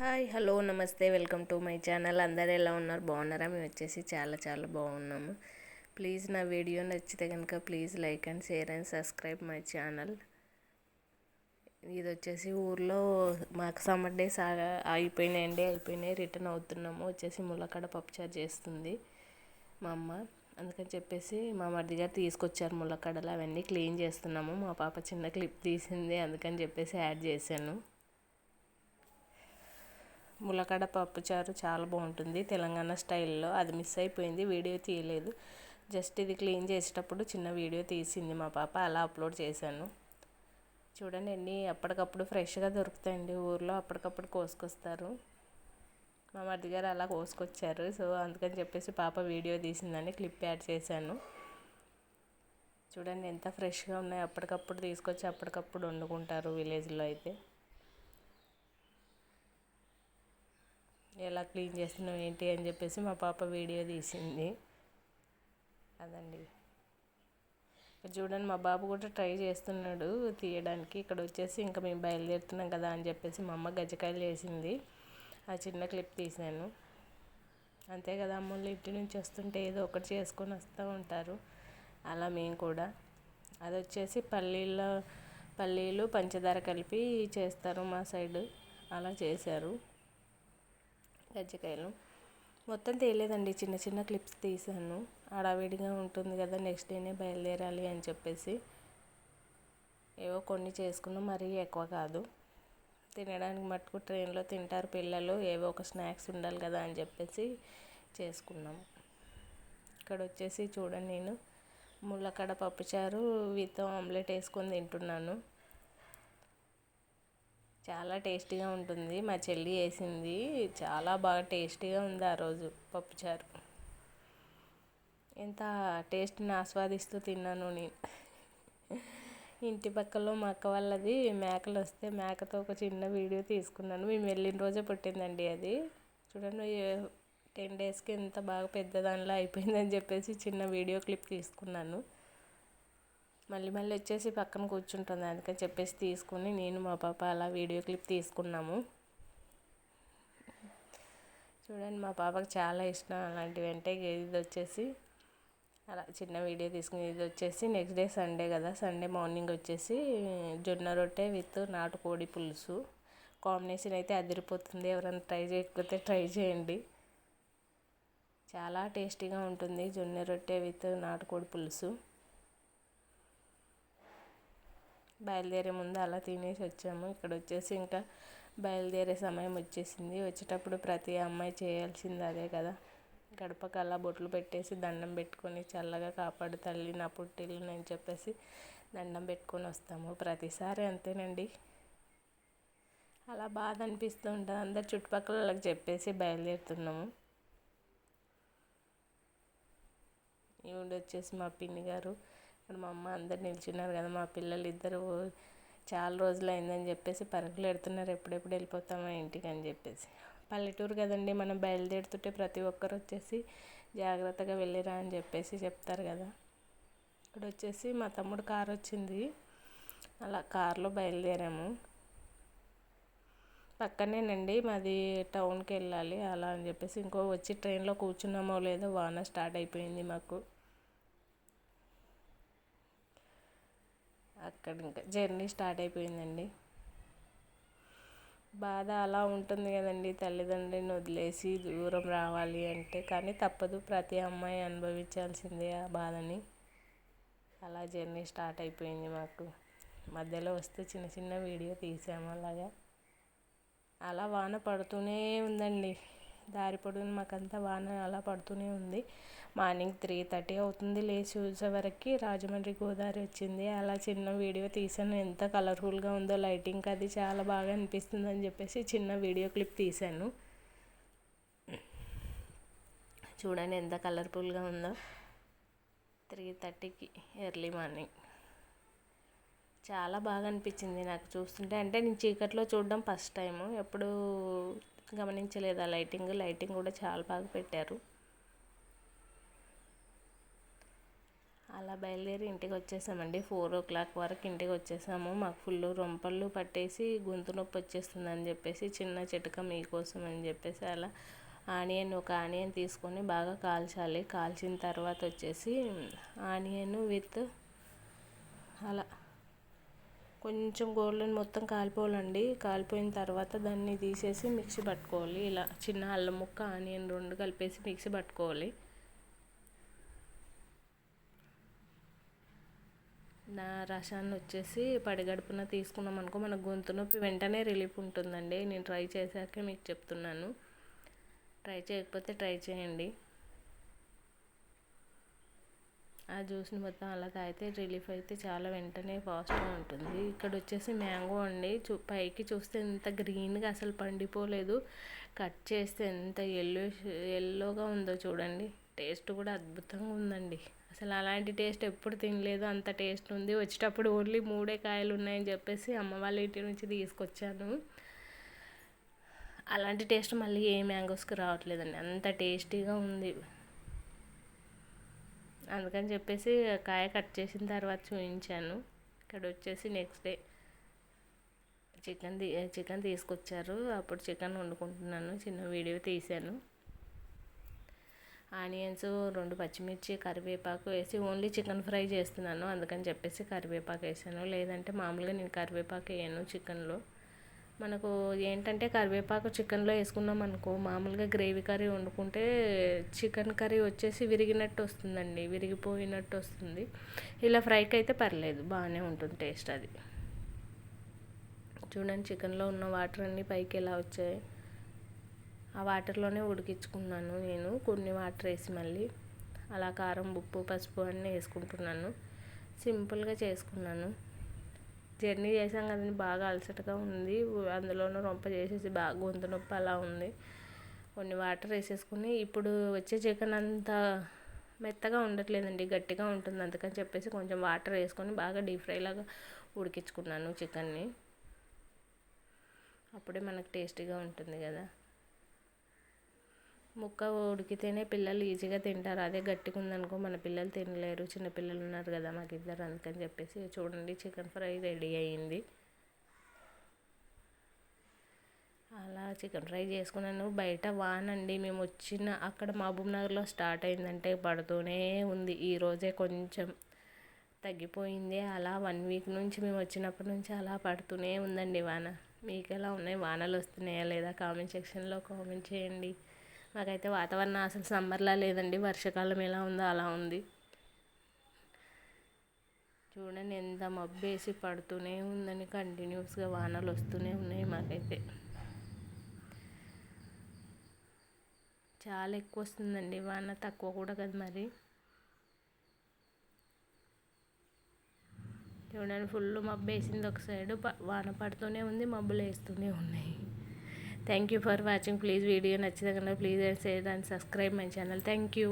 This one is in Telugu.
Hi hello namaste welcome to my channel. అందరు ఎలా ఉన్నారు? బాగున్నారా? మేము వచ్చేసి చాలా చాలా బాగున్నాము. ప్లీజ్ నా వీడియో నచ్చితే కనుక please like and share and subscribe my channel. ఇది వచ్చేసి ఊర్లో మాకు సమ్మర్ డేస్ అయిపోయినాయండి అయిపోయినాయి రిటర్న్ అవుతున్నాము. వచ్చేసి ములక్కడ పప్పుచారు చేస్తుంది మా అమ్మ. అందుకని చెప్పేసి మా మరిది గారు తీసుకొచ్చారు ములక్కడలు అవన్నీ క్లీన్ చేస్తున్నాము. మా పాప చిన్న క్లిప్ తీసింది. అందుకని చెప్పేసి యాడ్ చేశాను. ములకడ పప్పుచారు చాలా బాగుంటుంది తెలంగాణ స్టైల్లో. అది మిస్ అయిపోయింది వీడియో తీయలేదు. జస్ట్ ఇది క్లీన్ చేసేటప్పుడు చిన్న వీడియో తీసింది మా పాప అలా అప్లోడ్ చేశాను. చూడండి అన్ని అప్పటికప్పుడు ఫ్రెష్గా దొరుకుతాయండి ఊర్లో అప్పటికప్పుడు కోసుకొస్తారు. మా మరిది గారు అలా కోసుకొచ్చారు. సో అందుకని చెప్పేసి పాప వీడియో తీసిందని క్లిప్ యాడ్ చేశాను. చూడండి ఎంత ఫ్రెష్గా ఉన్నాయి అప్పటికప్పుడు తీసుకొచ్చి అప్పటికప్పుడు వండుకుంటారు విలేజ్లో అయితే. ఎలా క్లీన్ చేస్తున్నాం ఏంటి అని చెప్పేసి మా పాప వీడియో తీసింది. అదండి. చూడండి మా బాబు కూడా ట్రై చేస్తున్నాడు తీయడానికి. ఇక్కడ వచ్చేసి ఇంకా మేము బయలుదేరుతున్నాం కదా అని చెప్పేసి మా అమ్మ గజ్జకాయలు చేసింది ఆ చిన్న క్లిప్ తీసాను అంతే కదా అమ్మలు ఇంటి నుంచి వస్తుంటే ఏదో ఒకటి చేసుకొని వస్తూ ఉంటారు. అలా మేము కూడా. అది వచ్చేసి పల్లీల పల్లీలు పంచదార కలిపి చేస్తారు మా సైడ్. అలా చేశారు. కజ్జికాయలు మొత్తం తేలేదండి. చిన్న చిన్న క్లిప్స్ తీసాను. హడావిడిగా ఉంటుంది కదా నెక్స్ట్ డేనే బయలుదేరాలి అని చెప్పేసి. ఏవో కొన్ని చేసుకున్నాం మరీ ఎక్కువ కాదు. తినడానికి మట్టుకు ట్రైన్లో తింటారు పిల్లలు ఏవో ఒక స్నాక్స్ ఉండాలి కదా అని చెప్పేసి చేసుకున్నాం. ఇక్కడ వచ్చేసి చూడండి నేను. ముళ్ళకడ పప్పుచారు వీతో ఆమ్లెట్ వేసుకొని తింటున్నాను. చాలా టేస్టీగా ఉంటుంది. మా చెల్లి వేసింది చాలా బాగా టేస్టీగా ఉంది ఆ రోజు పప్పుచారు. ఎంత టేస్ట్ని ఆస్వాదిస్తూ తిన్నాను నేను. ఇంటి పక్కలో మా అక్క వాళ్ళది మేకలు వస్తే మేకతో ఒక చిన్న వీడియో తీసుకున్నాను. మేము వెళ్ళిన రోజే పుట్టిందండి అది. చూడండి టెన్ డేస్కి ఎంత బాగా పెద్ద దానిలో అయిపోయిందని చెప్పేసి చిన్న వీడియో క్లిప్ తీసుకున్నాను. మళ్ళీ మళ్ళీ వచ్చేసి పక్కన కూర్చుంటుంది. అందుకని చెప్పేసి తీసుకుని నేను మా పాప అలా వీడియో క్లిప్ తీసుకున్నాము. చూడండి మా పాపకు చాలా ఇష్టం అలాంటివి అంటే ఇది వచ్చేసి అలా చిన్న వీడియో తీసుకుని ఇది వచ్చేసి నెక్స్ట్ డే సండే కదా. సండే మార్నింగ్ వచ్చేసి జొన్న రొట్టె విత్ నాటుకోడి పులుసు. కాంబినేషన్ అయితే అదిరిపోతుంది. ఎవరైనా ట్రై చేయకపోతే ట్రై చేయండి. చాలా టేస్టీగా ఉంటుంది జొన్న రొట్టె విత్ నాటుకోడి పులుసు. బయలుదేరే ముందు అలా తినేసి వచ్చాము. ఇక్కడ వచ్చేసి ఇంకా బయలుదేరే సమయం వచ్చేసింది. వచ్చేటప్పుడు ప్రతి అమ్మాయి చేయాల్సింది అదే కదా. గడపకు అలా బొట్లు పెట్టేసి దండం పెట్టుకొని చల్లగా కాపాడు తల్లి నా పుట్టిల్లు నేను చెప్పేసి దండం పెట్టుకొని వస్తాము. ప్రతిసారి అంతేనండి. అలా బాధ అనిపిస్తూ ఉంటుంది. అందరు చుట్టుపక్కల వాళ్ళకి చెప్పేసి బయలుదేరుతున్నాము. ఈవిడ వచ్చేసి మా పిన్ని గారు ఇక్కడ మా అమ్మ అందరు నిల్చున్నారు కదా మా పిల్లలు ఇద్దరు చాలా రోజులు అయిందని చెప్పేసి పరుగులు ఎడుతున్నారు ఎప్పుడెప్పుడు వెళ్ళిపోతామా ఇంటికి అని చెప్పేసి. పల్లెటూరు కదండి మనం బయలుదేరుతుంటే ప్రతి ఒక్కరు వచ్చేసి జాగ్రత్తగా వెళ్ళిరా అని చెప్పేసి చెప్తారు కదా. ఇక్కడ వచ్చేసి మా తమ్ముడు కారు వచ్చింది అలా కారులో బయలుదేరాము. పక్కనేనండి మాది టౌన్కి వెళ్ళాలి అలా అని చెప్పేసి ఇంకో వచ్చి ట్రైన్లో కూర్చున్నామో లేదో వాన స్టార్ట్ అయిపోయింది మాకు. అక్కడ ఇంకా జర్నీ స్టార్ట్ అయిపోయిందండి. బాధ అలా ఉంటుంది కదండి తల్లిదండ్రులను వదిలేసి దూరం రావాలి అంటే. కానీ తప్పదు ప్రతి అమ్మాయి అనుభవించాల్సిందే ఆ బాధని. అలా జర్నీ స్టార్ట్ అయిపోయింది మాకు. మధ్యలో వస్తే చిన్న చిన్న వీడియో తీసాము అలాగా. అలా వాన పడుతూనే ఉందండి. దారి పొడుగున మాకంతా వాన అలా పడుతూనే ఉంది. మార్నింగ్ త్రీ థర్టీ అవుతుంది లేచి చూసేవరకు రాజమండ్రి గోదావరి వచ్చింది. అలా చిన్న వీడియో తీసాను ఎంత కలర్ఫుల్గా ఉందో లైటింగ్ అది చాలా బాగా అనిపిస్తుంది అని చెప్పేసి చిన్న వీడియో క్లిప్ తీశాను. చూడండి ఎంత కలర్ఫుల్గా ఉందో. త్రీ థర్టీకి ఎర్లీ మార్నింగ్. చాలా బాగా అనిపించింది నాకు చూస్తుంటే. అంటే నేను చీకట్లో చూడడం ఫస్ట్ టైము ఎప్పుడు గమనించలేదు? ఆ లైటింగ్ లైటింగ్ కూడా చాలా బాగా పెట్టారు. అలా బయలుదేరి ఇంటికి వచ్చేసామండి. ఫోర్ ఓ క్లాక్ వరకు ఇంటికి వచ్చేసాము. మాకు ఫుల్ రొంపళ్ళు పట్టేసి గొంతు నొప్పి వచ్చేస్తుంది అని చెప్పేసి చిన్న చిటక మీకోసం అని చెప్పేసి అలా ఆనియన్ ఒక ఆనియన్ తీసుకొని బాగా కాల్చాలి. కాల్చిన తర్వాత వచ్చేసి ఆనియన్ విత్ అలా కొంచెం గోల్డెన్ మొత్తం కాలిపోవాలండి. కాలిపోయిన తర్వాత దాన్ని తీసేసి మిక్సీ పట్టుకోవాలి. ఇలా చిన్న అల్లం ముక్క ఆనియన్ రెండు కలిపేసి మిక్సీ పట్టుకోవాలి. నా రసాన్ని వచ్చేసి పడిగడుపున తీసుకున్నాం అనుకో మన గొంతు నొప్పి వెంటనే రిలీఫ్ ఉంటుందండి. నేను ట్రై చేశాకే మీకు చెప్తున్నాను. ట్రై చేయకపోతే ట్రై చేయండి. ఆ జ్యూస్ని మొత్తం అలా తాగితే రిలీఫ్ అయితే చాలా వెంటనే ఫాస్ట్గా ఉంటుంది. ఇక్కడ వచ్చేసి మ్యాంగో అండి. చూ పైకి చూస్తే ఎంత గ్రీన్గా అసలు పండిపోలేదు. కట్ చేస్తే ఎంత ఎల్లో ఎల్లోగా ఉందో చూడండి. టేస్ట్ కూడా అద్భుతంగా ఉందండి. అసలు అలాంటి టేస్ట్ ఎప్పుడు తినలేదు. అంత టేస్ట్ ఉంది. వచ్చేటప్పుడు ఓన్లీ మూడే కాయలు ఉన్నాయని చెప్పేసి అమ్మ వాళ్ళ ఇంటి నుంచి తీసుకొచ్చాను. అలాంటి టేస్ట్ మళ్ళీ ఏ మ్యాంగోస్కి రావట్లేదండి. అంత టేస్టీగా ఉంది. అందుకని చెప్పేసి కాయ కట్ చేసిన తర్వాత చూపించాను ఇక్కడ వచ్చేసి నెక్స్ట్ డే చికెన్ చికెన్ తీసుకొచ్చారు. అప్పుడు చికెన్ వండుకుంటున్నాను. చిన్న వీడియో తీశాను. ఆనియన్స్ రెండు పచ్చిమిర్చి కరివేపాకు వేసి ఓన్లీ చికెన్ ఫ్రై చేస్తున్నాను. అందుకని చెప్పేసి కరివేపాకు వేసాను. లేదంటే మామూలుగా నేను కరివేపాకు వేయను చికెన్లో మనకు ఏంటంటే కరివేపాకు చికెన్లో వేసుకున్నాం అనుకో మామూలుగా గ్రేవీ కర్రీ వండుకుంటే చికెన్ కర్రీ వచ్చేసి విరిగినట్టు వస్తుందండి విరిగిపోయినట్టు వస్తుంది. ఇలా ఫ్రైకి అయితే పర్లేదు బాగానే ఉంటుంది టేస్ట్ అది. చూడండి చికెన్లో ఉన్న వాటర్ అన్నీ పైకి ఎలా వచ్చాయి. ఆ వాటర్లోనే ఉడికించుకున్నాను నేను కొన్ని వాటర్ వేసి మళ్ళీ. అలా కారం ఉప్పు పసుపు అన్నీ వేసుకుంటున్నాను. సింపుల్గా చేసుకున్నాను. జర్నీ చేసాం కదండి బాగా అలసటగా ఉంది. అందులోనూ రొంప చేసేసి బాగా గొంతు నొప్పి అలా ఉంది. కొన్ని వాటర్ వేసేసుకుని ఇప్పుడు వచ్చే చికెన్ అంతా మెత్తగా ఉండట్లేదండి గట్టిగా ఉంటుంది. అందుకని చెప్పేసి కొంచెం వాటర్ వేసుకొని బాగా డీప్ ఫ్రై లాగా ఉడికించుకున్నాను చికెన్ని. అప్పుడే మనకు టేస్టీగా ఉంటుంది కదా. ముక్క ఉడికితేనే పిల్లలు ఈజీగా తింటారు. అదే గట్టిగా ఉందనుకో మన పిల్లలు తినలేరు. చిన్న పిల్లలు ఉన్నారు కదా మాకు ఇద్దరు అందుకని చెప్పేసి చూడండి చికెన్ ఫ్రై రెడీ అయ్యింది అలా చికెన్ ఫ్రై చేసుకున్నాను. బయట వానండి. మేము వచ్చిన అక్కడ మహబూబ్ నగర్లో స్టార్ట్ అయిందంటే పడుతూనే ఉంది. ఈరోజే కొంచెం తగ్గిపోయింది. అలా వన్ వీక్ నుంచి మేము వచ్చినప్పటి నుంచి అలా పడుతూనే ఉందండి వాన. మీకు ఎలా ఉన్నాయి? వానలు వస్తున్నాయా లేదా? కామెంట్ సెక్షన్లో కామెంట్ చేయండి. మాకైతే వాతావరణం అసలు సమ్మర్లా లేదండి. వర్షాకాలం ఎలా ఉందో అలా ఉంది. చూడండి ఎంత మబ్బేసి పడుతూనే ఉందని కంటిన్యూస్గా వానలు వస్తూనే ఉన్నాయి మాకైతే. చాలా ఎక్కువ వస్తుందండి వాన తక్కువ కూడా కదా మరి. చూడండి ఫుల్ మబ్బు వేసింది ఒక సైడు వాన పడుతూనే ఉంది మబ్బులు వేస్తూనే ఉన్నాయి. Thank you for watching please video నచ్చితే కనుక please share and subscribe my channel thank you